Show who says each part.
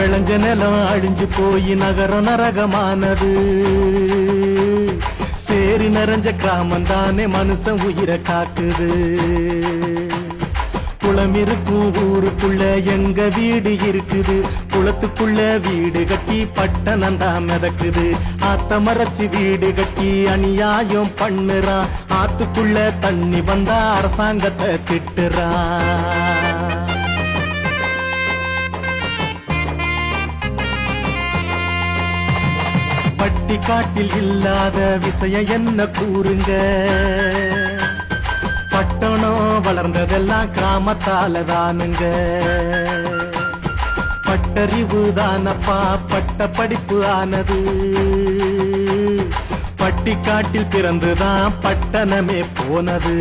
Speaker 1: விளைஞ்ச நிலம் அழிஞ்சு போய் நகரம் நரகமானது. சேரி நிறைஞ்ச கிராமம் தானே மனுஷன் உயிரை காக்குது. குளம் இருக்கும் ஊருக்குள்ள எங்க வீடு இருக்குது. குளத்துக்குள்ள வீடு கட்டி பட்டணம் தான் மிதக்குது. ஆத்த மறைச்சு வீடு கட்டி அநியாயம் பண்ணுறான். ஆத்துக்குள்ள தண்ணி வந்தா அரசாங்கத்தை திட்டுறான். பட்டி காட்டில் இல்லாத விஷயம் என்ன கூறுங்க? பட்டணம் வளர்ந்ததெல்லாம் கிராமத்தால தானுங்க பட்டறிவு தானப்பா பட்ட படிப்பு ஆனது. பட்டி காட்டில் பிறந்துதான் பட்டணமே போனது.